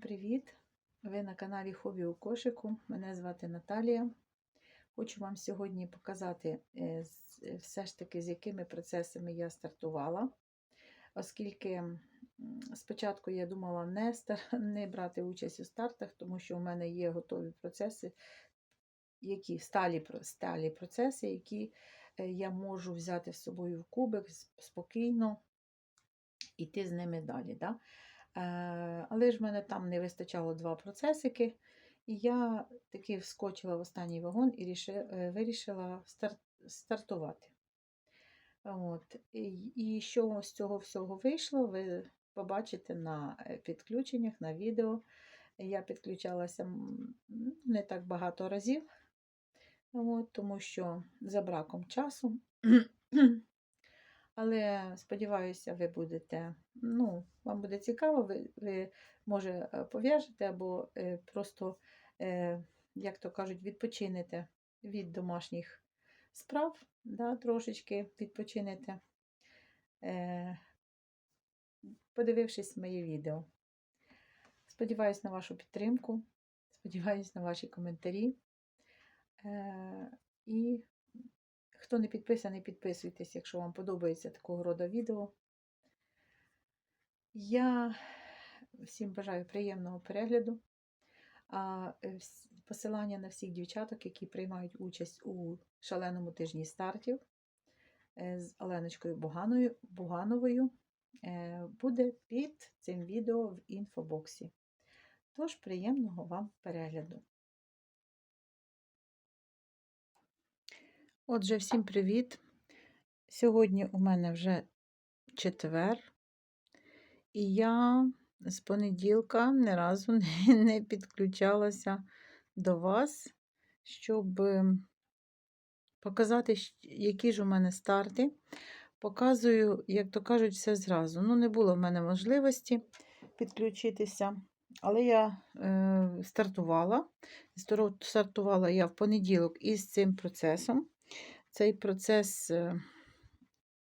привіт! Ви на каналі Хобі у кошику. Мене звати Наталія. Хочу вам сьогодні показати е, е, все ж таки, з якими процесами я стартувала. Оскільки спочатку я думала не, стар- не брати участь у стартах, тому що у мене є готові процеси, які сталі, сталі процеси, які е, я можу взяти з собою в кубик спокійно іти з ними далі. Да? Е, Але ж в мене там не вистачало два процесики, і я таки вскочила в останній вагон і е, вирішила стартувати. От. І, що з цього всього вийшло, ви побачите на е, підключеннях, на відео. Я підключалася не так багато разів, от, тому що за браком часу. Але сподіваюся, ви будете, ну, вам буде цікаво, ви, ви може, е, пов'яжете або е, просто, е, як то кажуть, відпочинете від домашніх справ, да, трошечки відпочинете, подивившись моє відео. Сподіваюсь на вашу підтримку, сподіваюсь на ваші коментарі. І Хто не підписаний, підписуйтесь, якщо вам подобається такого роду відео. Я всім бажаю приємного перегляду. А е, посилання на всіх дівчаток, які приймають участь у шаленому тижні стартів е, з Оленочкою Буганою, Бугановою, е, буде під цим відео в інфобоксі. Тож, приємного вам перегляду! Отже, всім привіт! Сьогодні у мене вже четвер, і я з понеділка ні разу не, підключалася до вас, щоб показати, які ж у мене старти. Показую, як то кажуть, все зразу. Ну, не було в мене можливості підключитися, але я е, стартувала. Стартувала я в понеділок із цим процесом. Цей процес е,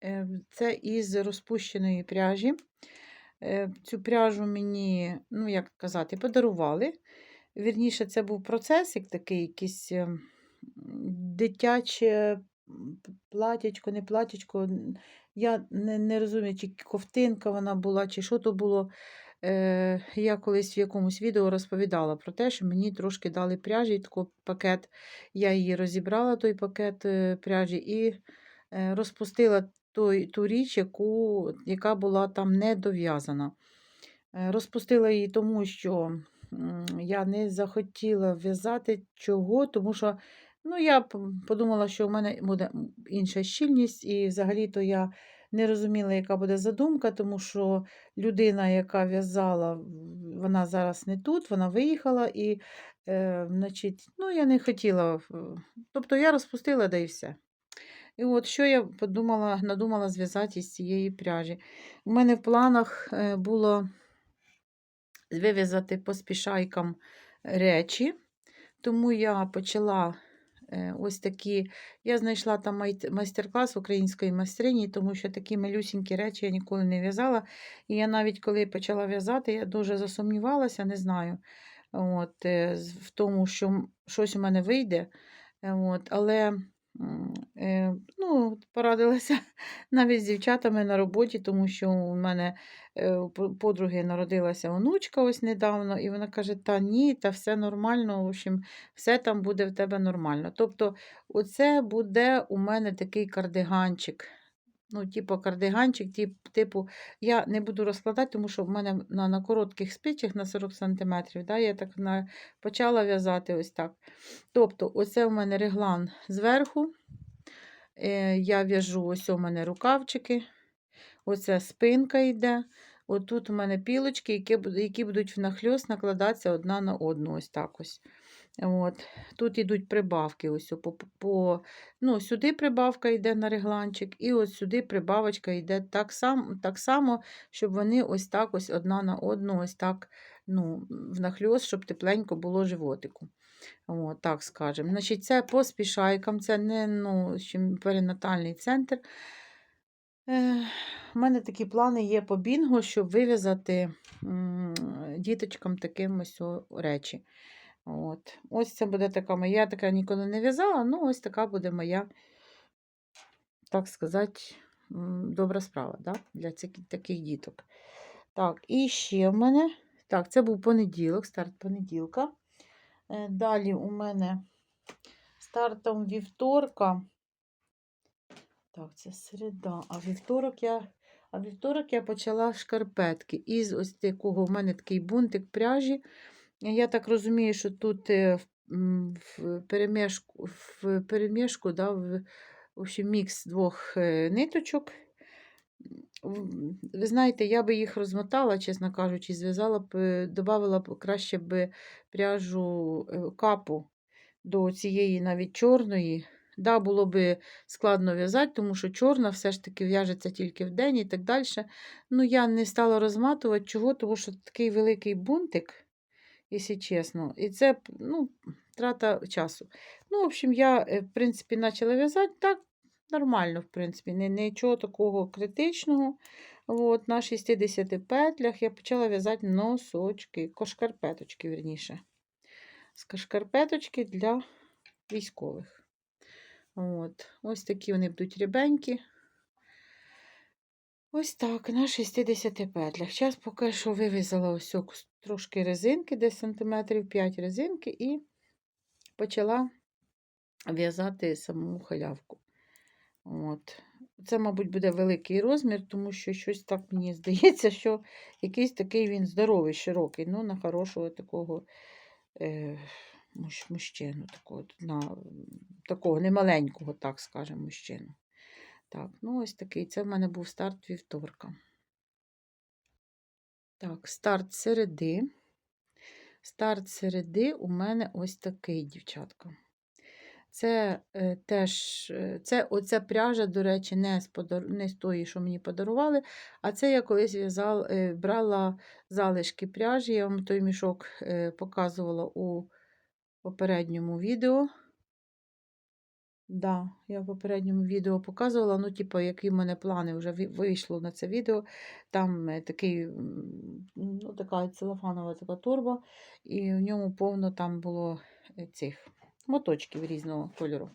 е, це із розпущеної пряжі. Е, Цю пряжу мені, ну як казати, подарували. Вірніше, це був процесик такий, якийсь дитяче платячко, не платячко. Я не, не розумію, чи ковтинка вона була, чи що то було. Е, Я колись в якомусь відео розповідала про те, що мені трошки дали пряжі, такий пакет. Я її розібрала, той пакет е, пряжі, і е, розпустила той, ту річ, яку, яка була там не дов'язана. Розпустила її тому, що я не захотіла в'язати чого, тому що ну, я подумала, що в мене буде інша щільність, і взагалі-то я не розуміла, яка буде задумка, тому що людина, яка в'язала, вона зараз не тут, вона виїхала, і е, значить, ну, я не хотіла. Тобто я розпустила, да і все. І от що я подумала, надумала зв'язати із цієї пряжі. У мене в планах е, було вив'язати по спішайкам речі, тому я почала ось такі. Я знайшла там майстер-клас української майстрині, тому що такі малюсінькі речі я ніколи не в'язала. І я навіть коли почала в'язати, я дуже засумнівалася, не знаю, от, е, в тому, що щось у мене вийде. Е, От, але ну, порадилася навіть з дівчатами на роботі, тому що у мене е, у подруги народилася онучка ось недавно, і вона каже: Та ні, та все нормально, в общем, все там буде в тебе нормально. Тобто, оце буде у мене такий кардиганчик. Ну, типу кардиганчик, тип, типу, я не буду розкладати, тому що в мене на, на коротких спичах на 40 см, да, я так на, почала в'язати ось так. Тобто, оце у мене реглан зверху. Е, я в'яжу, ось у мене рукавчики, оце спинка йде. Отут у мене пілочки, які, які будуть внахльост накладатися одна на одну. Ось так ось. От. Тут йдуть прибавки. Ось по, по- ну, сюди прибавка йде на регланчик, і ось сюди прибавочка йде так, сам, так само, щоб вони ось так ось одна на одну, ось так ну, внахльост, щоб тепленько було животику. От, так скажемо. Значить, це по спішайкам, це не ну, перинатальний центр. У мене такі плани є по бінго, щоб вив'язати діточкам таким ось речі. От. Ось це буде така моя, я така ніколи не в'язала, ну ось така буде моя, так сказати, добра справа да? для цих, таких діток. Так, і ще в мене. Так, це був понеділок, старт понеділка. Е, Далі у мене стартом вівторка. Так, це середа. А вівторок я, а вівторок я почала шкарпетки. Із ось такого у мене такий бунтик пряжі. Я так розумію, що тут е, в, перемішку, в перемішку да, в, в общем, мікс двох е, ниточок. Ви знаєте, я би їх розмотала, чесно кажучи, зв'язала б, е, додавала б краще б пряжу капу до цієї навіть чорної. Да, було би складно в'язати, тому що чорна все ж таки в'яжеться тільки вдень і так далі. Ну, я не стала розматувати. Чого? Тому що такий великий бунтик, якщо чесно, і це ну, трата часу. Ну, в общем, я, е, в принципі, почала в'язати так, нормально, в принципі, нічого такого критичного. От, на 60 петлях я почала в'язати носочки, кошкарпеточки, вірніше. Шкарпеточки для військових. От. Ось такі вони будуть рябенькі. Ось так, на 60 петлях. Зараз поки що вив'язала ось трошки резинки, десь сантиметрів 5 резинки, і почала в'язати саму халявку. От. Це, мабуть, буде великий розмір, тому що щось так мені здається, що якийсь такий він здоровий, широкий, ну, на хорошого такого е, мужчину, такого, на, такого немаленького, так скажемо, мужчину. Так, ну ось такий. Це в мене був старт вівторка. Так, старт середи. Старт середи у мене ось такий, дівчатка. Це е, теж, е, це оця пряжа, до речі, не з, подар... не з тої, що мені подарували, а це я колись в'язала, е, брала залишки пряжі. Я вам той мішок е, показувала у попередньому відео. Да, я в попередньому відео показувала, ну, типу, які в мене плани вже вийшло на це відео. Там е, такий, ну, така целофанова така торба, і в ньому повно там було е, цих моточків різного кольору.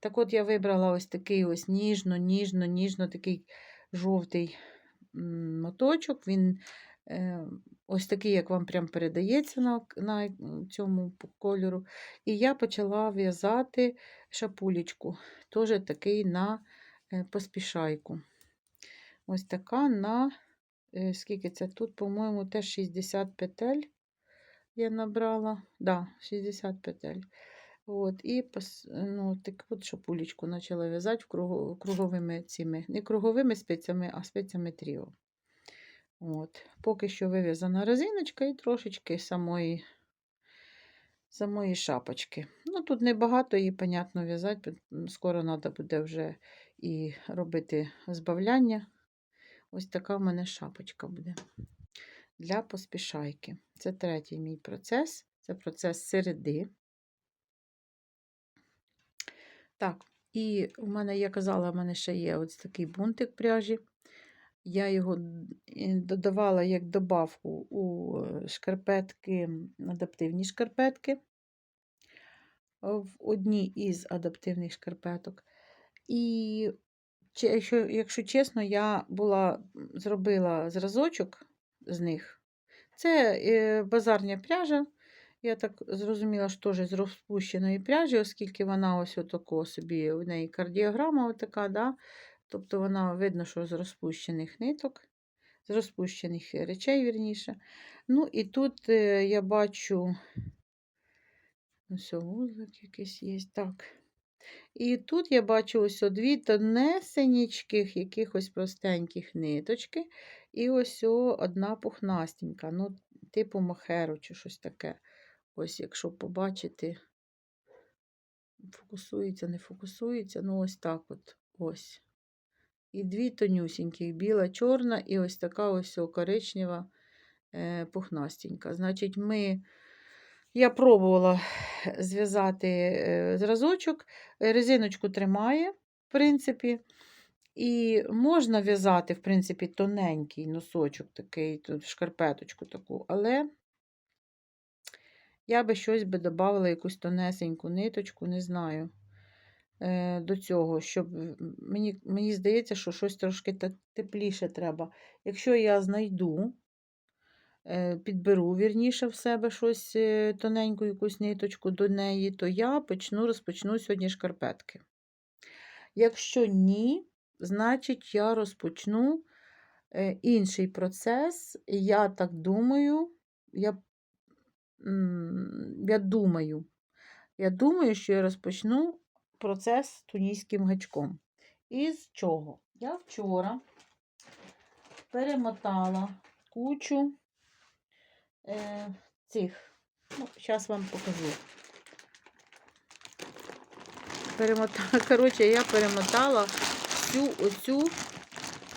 Так от я вибрала ось такий ось ніжно, ніжно, ніжно такий жовтий моточок. Він ось такий, як вам прям передається на, на цьому кольору. І я почала в'язати шапулечку, теж такий на е, поспішайку. Ось така на, е, скільки це тут, по-моєму, теж 60 петель я набрала. Да, 60 петель. От, і ну, так от шапулечку почала в'язати круговими цими, не круговими спицями, а спицями тріо. От. Поки що вив'язана резиночка і трошечки самої, самої шапочки. Ну, тут небагато її, понятно, в'язати. Скоро треба буде вже і робити збавляння. Ось така в мене шапочка буде для поспішайки. Це третій мій процес. Це процес середи. Так, і у мене, я казала, в мене ще є ось такий бунтик пряжі. Я його додавала як добавку у е, шкарпетки, адаптивні шкарпетки. В одній із адаптивних шкарпеток. І якщо, якщо чесно, я була, зробила зразочок з них. Це е, базарня пряжа. Я так зрозуміла, що теж з розпущеної пряжі, оскільки вона ось отако собі, у неї кардіограма отака, да? Тобто вона видно, що з розпущених ниток, з розпущених речей, вірніше. Ну і тут е, я бачу, ось вузлик якийсь є, так. І тут я бачу ось дві тонесеньких, якихось простеньких ниточки, і ось одна пухнастенька, ну, типу мохеру чи щось таке. Ось, якщо побачити, фокусується, не фокусується, ну ось так от, ось. І дві тонюсінькі, біла, чорна, і ось така ось коричнева е, пухнастенька. Значить, ми, я пробувала зв'язати е, зразочок, резиночку тримає, в принципі. І можна в'язати, в принципі, тоненький носочок, такий, тут шкарпеточку таку, але я би щось би додавала, якусь тонесеньку ниточку, не знаю, до цього, щоб мені, мені здається, що щось трошки тепліше треба. Якщо я знайду, е, підберу вірніше в себе щось е, тоненьку, якусь ниточку до неї, то я почну, розпочну сьогодні шкарпетки. Якщо ні, значить я розпочну е, інший процес. Я так думаю, я, я думаю, я думаю, що я розпочну процес туніським гачком. Із чого? Я вчора перемотала кучу е, цих. Ну, зараз вам покажу. Перемотала, коротше, я перемотала всю оцю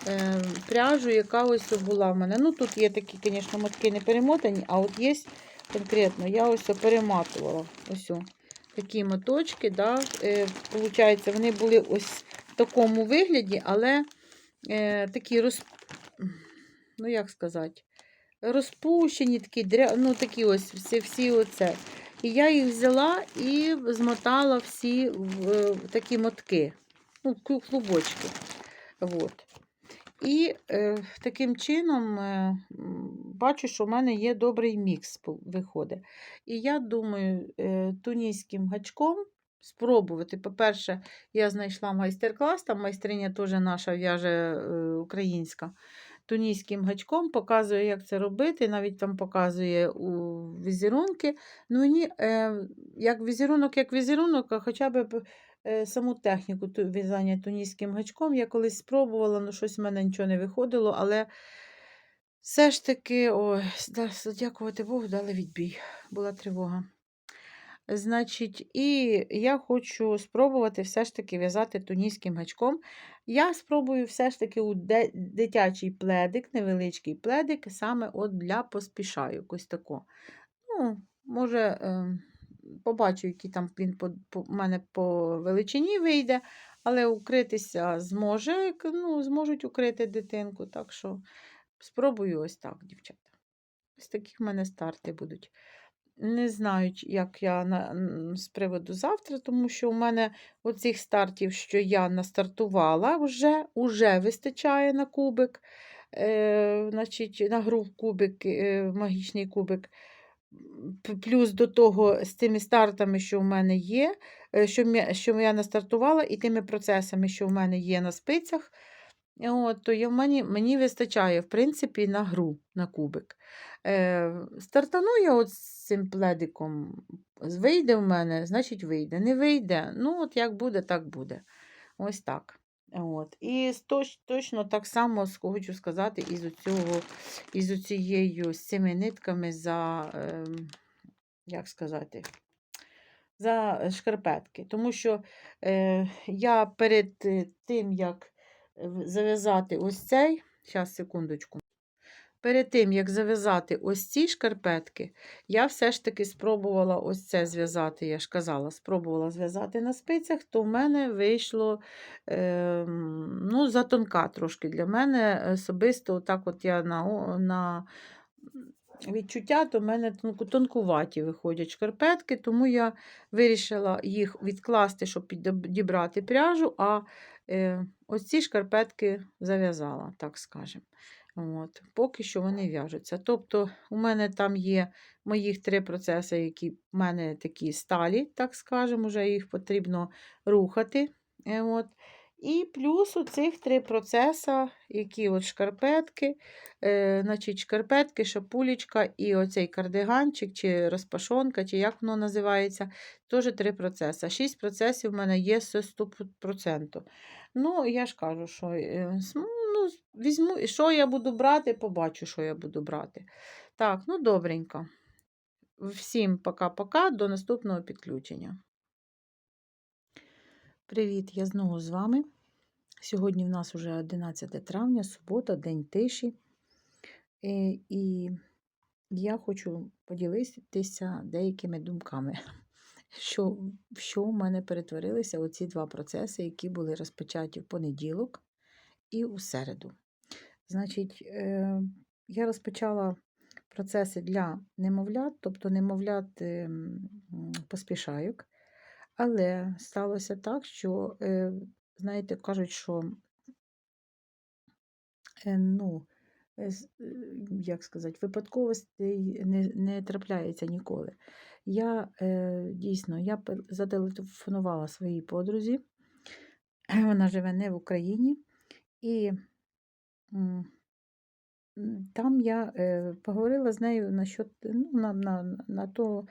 е, пряжу, яка ось була в мене. Ну, тут є такі, звісно, мотки не перемотані, а от є конкретно, я ось перематувала. Ось такі моточки, да, е, получається, вони були ось в такому вигляді, але е, такі роз... ну, як сказати, розпущені, такі, дря... ну, такі ось всі, всі оце. І я їх взяла і змотала всі в е, такі мотки, ну, клубочки. От. І е, таким чином е, бачу, що в мене є добрий мікс виходить. І я думаю, е, туніським гачком спробувати. По-перше, я знайшла майстер-клас, там майстриня теж наша в'яже е, українська. Туніським гачком показує, як це робити, навіть там показує у візерунки. Ну, мені, е, як візерунок, як візерунок, а хоча б саму техніку в'язання туніським гачком я колись спробувала, ну щось в мене нічого не виходило, але все ж таки, ой, дякувати Богу, дали відбій. Була тривога. Значить, і я хочу спробувати все ж таки в'язати туніським гачком. Я спробую все ж таки у дитячий пледик, невеличкий пледик, саме от для поспішаю, якось тако. Ну, може, е, побачу, який там він по, по, мене по величині вийде, але укритися зможе, ну, зможуть укрити дитинку. Так що спробую ось так, дівчата. Ось такі в мене старти будуть. Не знаю, як я на, з приводу завтра, тому що у мене оцих стартів, що я настартувала, вже, уже вистачає на кубик, е, значить, на гру в кубик, е, магічний кубик. Плюс до того з тими стартами, що в мене є, е, що, що я настартувала, і тими процесами, що в мене є на спицях, От, то я, мені, мені вистачає, в принципі, на гру, на кубик. Е, стартану я от з цим пледиком. Вийде в мене, значить вийде. Не вийде. Ну, от як буде, так буде. Ось так. От. І точ, точно так само хочу сказати із оцього, із оцією, з цими нитками за, ем, як сказати, за шкарпетки. Тому що е, я перед е, тим, як е, зав'язати ось цей, зараз, секундочку. Перед тим, як зав'язати ось ці шкарпетки, я все ж таки спробувала ось це зв'язати, я ж казала, спробувала зв'язати на спицях, то в мене вийшло е, ну, затонка трошки. Для мене особисто, так от я на, на відчуття, то в мене тонкуваті виходять шкарпетки, тому я вирішила їх відкласти, щоб підібрати пряжу, а ось ці шкарпетки зав'язала, так скажемо. От, поки що вони в'яжуться. Тобто, у мене там є моїх три процеси, які в мене такі сталі, так скажемо, вже їх потрібно рухати. Е, От. І плюс у цих три процеси, які от шкарпетки, е, значить, шкарпетки, шапулечка і оцей кардиганчик, чи розпашонка, чи як воно називається, теж три процеси. Шість процесів в мене є з 100%. Ну, я ж кажу, що е, ну, візьму, що я буду брати, побачу, що я буду брати. Так, ну добренько. Всім пока-пока, до наступного підключення. Привіт, я знову з вами. Сьогодні в нас вже 11 травня, субота, день тиші. Е, І я хочу поділитися деякими думками, що, що в мене перетворилися оці два процеси, які були розпочаті в понеділок. і у середу. Значить, е, я розпочала процеси для немовлят, тобто немовлят ем, поспішайок. Але сталося так, що, е, знаєте, кажуть, що е, ну, е, як сказати, випадковостей не, не трапляється ніколи. Я дійсно я зателефонувала своїй подрузі, вона живе не в Україні, і там я поговорила з нею насчет, ну, на, на, на, то,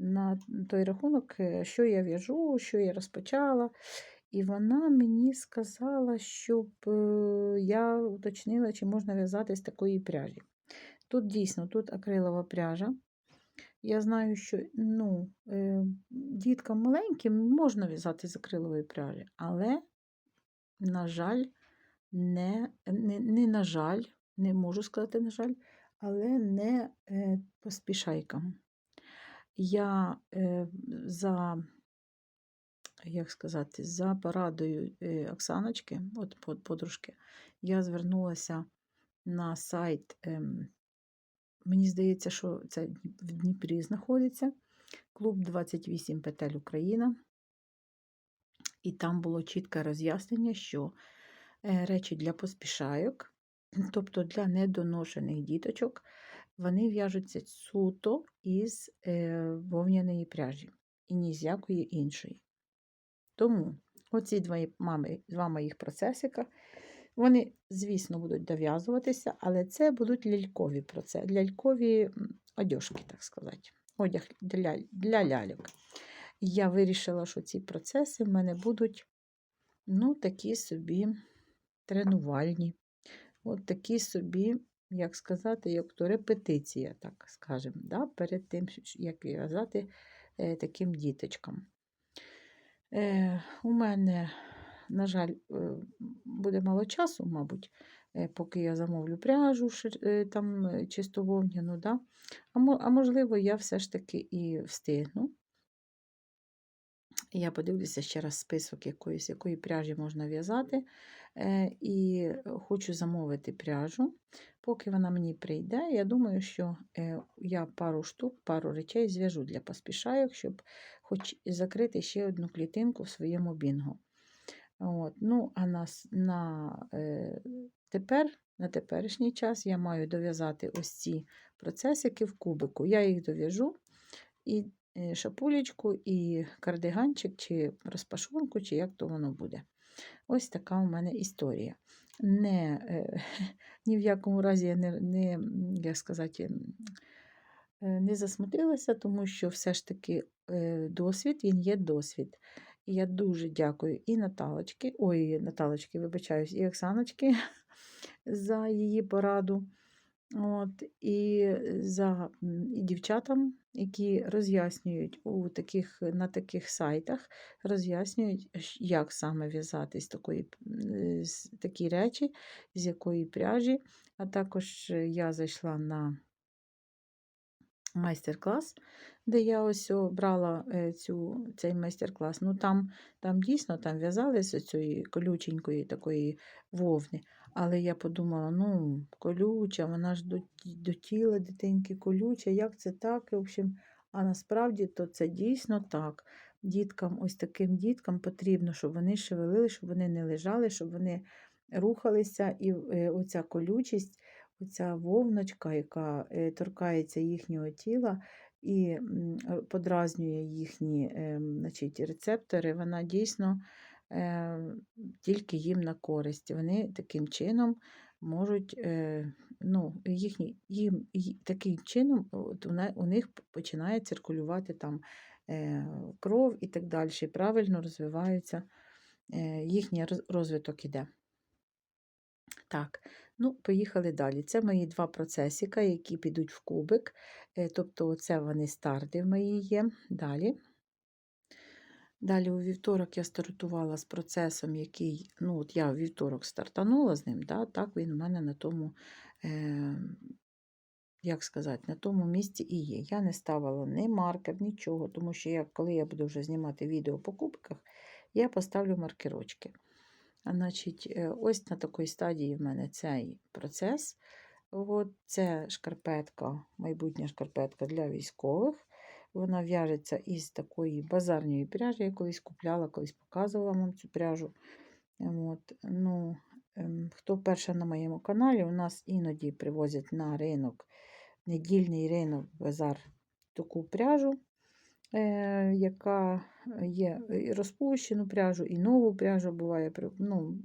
на той рахунок, е, що я в'яжу, що я розпочала. І вона мені сказала, щоб е, я уточнила, чи можна в'язати з такої пряжі. Тут дійсно тут акрилова пряжа. Я знаю, що ну, е, діткам маленьким можна в'язати з акрилової пряжі, але, на жаль, не, не, не на жаль, не можу сказати, на жаль, але не поспішайкам. Я е, за як сказати, за порадою е, Оксаночки, от подружки, я звернулася на сайт, мені здається, що це в Дніпрі знаходиться, клуб 28 Петель Україна. І там було чітке роз'яснення, що е, речі для поспішайок, тобто для недоношених діточок, вони в'яжуться суто із е, вовняної пряжі і ні з якої іншої. Тому оці два мами, два моїх процесика, вони, звісно, будуть дов'язуватися, але це будуть лялькові процеси, лялькові одяжки, так сказати. Одяг для, для ляльок. Я вирішила, що ці процеси в мене будуть ну, такі собі тренувальні. От такі собі, як сказати, як то репетиція, так скажемо, да, перед тим, як в'язати е, таким діточкам. Е, у мене, на жаль, е, буде мало часу, мабуть, е, поки я замовлю пряжу там чисто вовняну, да? а можливо, я все ж таки і встигну. Я подивлюся ще раз список якоїсь, якої пряжі можна в'язати. Е, і хочу замовити пряжу. Поки вона мені прийде, я думаю, що е, я пару штук, пару речей зв'яжу для поспішайок, щоб хоч закрити ще одну клітинку в своєму бінго. От. Ну, а на, на, е, тепер, на теперішній час я маю дов'язати ось ці процесики в кубику. Я їх дов'яжу і шапулечку, і кардиганчик, чи розпашонку, чи як то воно буде. Ось така у мене історія. Не, е, ні в якому разі я не, не, як сказати, е, не засмутилася, тому що все ж таки е, досвід він є досвід. І я дуже дякую і Наталочки, ой, Наталочки, вибачаюсь, і Оксаночки за її пораду. От, і за і дівчатам, які роз'яснюють у таких, на таких сайтах, роз'яснюють, як саме в'язати з такої, з такі речі, з якої пряжі. А також е, я зайшла на майстер-клас, де я ось брала е, цю, цей майстер-клас. Ну там, там дійсно там в'язали з цієї колюченької такої вовни. Але я подумала, ну, колюча, вона ж до, до тіла дитинки колюча, як це так? І, в общем, а насправді то це дійсно так. Діткам, ось таким діткам потрібно, щоб вони шевелили, щоб вони не лежали, щоб вони рухалися, і е, оця колючість оця вовночка, яка е, торкається їхнього тіла і подразнює їхні е, значить, рецептори, вона дійсно тільки їм на користь. Вони таким чином можуть, е, ну, їхні, їм, таким чином у них починає циркулювати там е, кров і так далі. і Правильно розвиваються, е, їхній розвиток іде. Так, ну, поїхали далі. Це мої два процесіка, які підуть в кубик. Е, Тобто, це вони старти мої є. Далі. Далі у вівторок я стартувала з процесом, який, ну, от я у вівторок стартанула з ним, да, так він у мене на тому, е, як сказати, на тому місці і є. Я не ставила ні маркер, нічого, тому що я, коли я буду вже знімати відео по кубиках, я поставлю маркерочки. А, Значить, е, ось на такій стадії в мене цей процес. От це шкарпетка, майбутня шкарпетка для військових. Вона в'яжеться із такої базарної пряжі. Я колись купляла, колись показувала вам цю пряжу. От, ну, ем, хто перше на моєму каналі, у нас іноді привозять на ринок, недільний ринок, базар таку пряжу, е, яка є і розпущену пряжу, і нову пряжу буває. ну,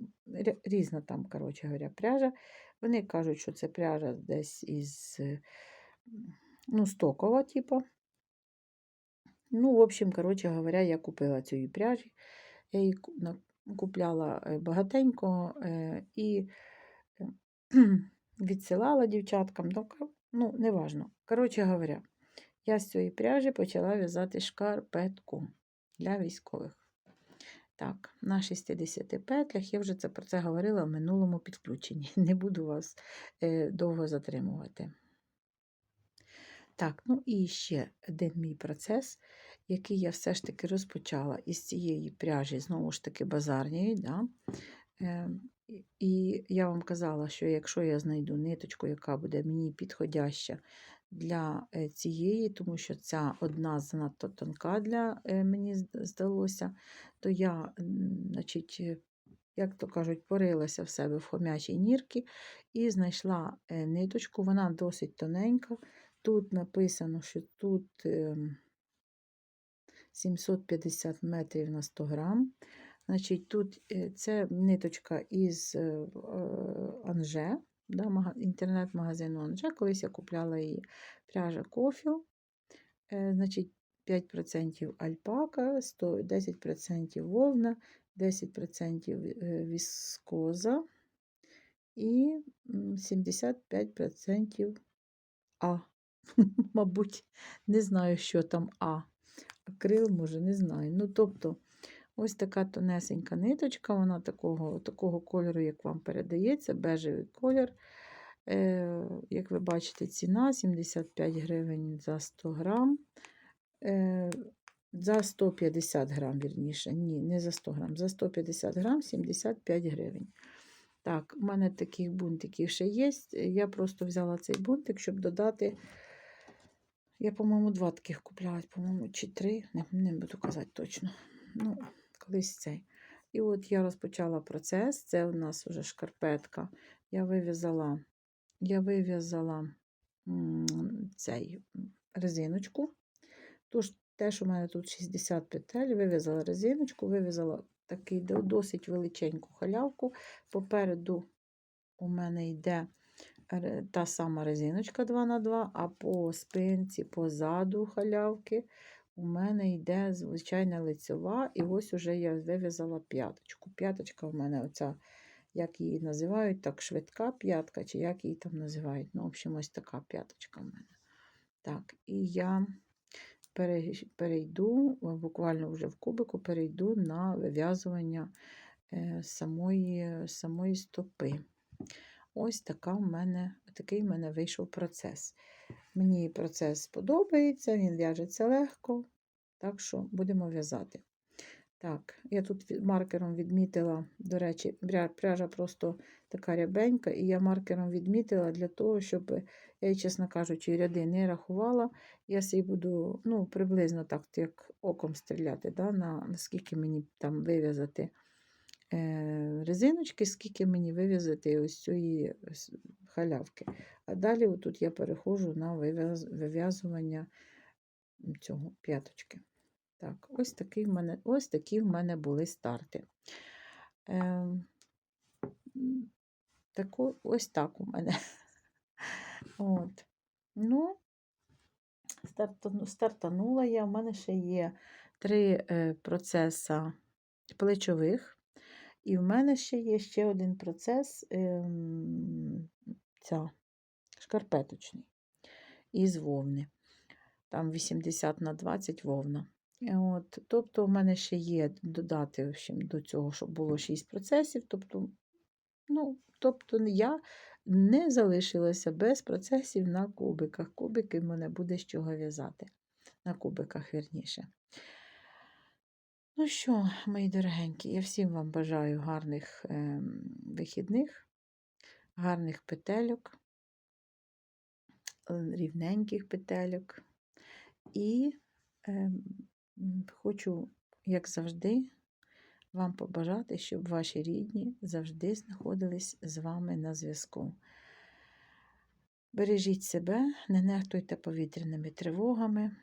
різна там, коротше говоря, пряжа. Вони кажуть, що це пряжа десь із е, ну, стокова, типу. Ну, в общем, коротше говоря, я купила цієї пряжі. Я її купляла е, багатенько і е, відсилала дівчаткам. Ну, ну, неважно. Коротше говоря, я з цієї пряжі почала в'язати шкарпетку для військових. Так, на 60 петлях, я вже це, про це говорила в минулому підключенні. Не буду вас е, довго затримувати. Так, ну і ще один мій процес, який я все ж таки розпочала із цієї пряжі, знову ж таки, базарної. Да? Е, і- я вам казала, що якщо я знайду ниточку, яка буде мені підходяща для е, цієї, тому що ця одна занадто тонка для е, мені здалося, то я, значить, як то кажуть, порилася в себе в хомячій нірки і знайшла ниточку. Вона досить тоненька. Тут написано, що тут ем, 750 метрів на 100 грам. Значить, тут е, це ниточка із е, Анже, да, інтернет-магазину Анже. Колись я купляла її пряжа кофіл. Е, Значить, 5% альпака, 10% вовна, 10% е, віскоза і 75% А. Мабуть, не знаю, що там А. Акрил, може, не знаю. Ну, тобто, ось така тонесенька ниточка, вона такого, такого кольору, як вам передається, бежевий колір. Е, як ви бачите, ціна 75 гривень за 100 грам. Е, за 150 грам, вірніше. Ні, не за 100 грам, за 150 грам 75 гривень. Так, у мене таких бунтиків ще є. Я просто взяла цей бунтик, щоб додати. Я, по-моєму, два таких купляла, по-моєму, чи три, не, не буду казати точно. Ну, колись цей. І от я розпочала процес. Це у нас вже шкарпетка. Я вив'язала, я вив'язала цей резиночку. Тож, теж у мене тут 60 петель, вив'язала резиночку, вив'язала такий досить величеньку халявку. Попереду у мене йде та сама резиночка 2х2, а по спинці, позаду халявки у мене йде звичайна лицьова, і ось уже я вив'язала п'яточку. П'яточка в мене оця, як її називають, так швидка п'ятка, чи як її там називають. Ну, в общем, ось така п'яточка в мене. Так, і я перейду, буквально вже в кубику перейду на вив'язування е, самої, самої стопи. Ось така в мене, такий в мене вийшов процес. Мені процес подобається, він в'яжеться легко, так що будемо в'язати. Так, я тут маркером відмітила, до речі, пряжа просто така рябенька, і я маркером відмітила для того, щоб я, чесно кажучи, ряди не рахувала. Я собі буду ну, приблизно так, як оком стріляти, да, на, наскільки мені там вив'язати резиночки, скільки мені вив'язати ось цієї халявки. А далі отут я переходжу на вив'язування цього п'яточки. Так, ось такі в мене, ось такі в мене були старти. М, тако, ось так у мене. От. Ну, стартанула я. У мене ще є три е, процеса плечових. І в мене ще є ще один процес ем, ця, шкарпеточний із вовни. Там 80 на 20 вовна. Е, От, тобто, в мене ще є додати в общем, до цього, щоб було 6 процесів. Тобто, ну, тобто я не залишилася без процесів на кубиках. Кубики в мене буде з чого в'язати. На кубиках, вірніше. Ну що, мої дорогенькі, я всім вам бажаю гарних ем, вихідних, гарних петельок, е, рівненьких петельок. І м, хочу, як завжди, вам побажати, щоб ваші рідні завжди знаходились з вами на зв'язку. Бережіть себе, не нехтуйте повітряними тривогами.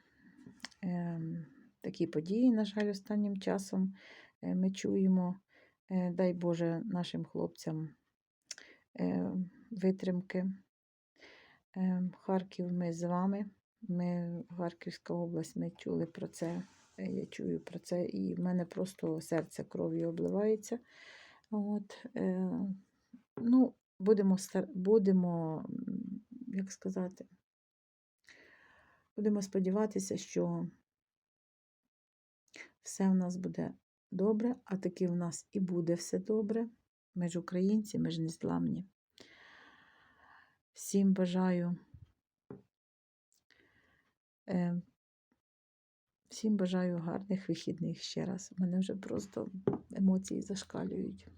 Ем, Такі події, на жаль, останнім часом е, ми чуємо. Е, Дай Боже нашим хлопцям е, витримки. Харків ми з вами. Ми, Харківська область, ми чули про це. Я чую про це, і в мене просто серце кров'ю обливається. От, ну, будемо, будемо, як сказати, будемо сподіватися, що все в нас буде добре, а таки в нас і буде все добре. Ми ж українці, ми ж не зламні. Всім бажаю. е, Всім бажаю гарних вихідних ще раз. У мене вже просто емоції зашкалюють.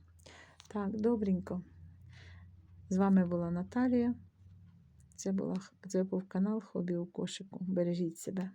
Так, добренько. З вами була Наталія. Це, була, це був канал Хобі у кошику. Бережіть себе.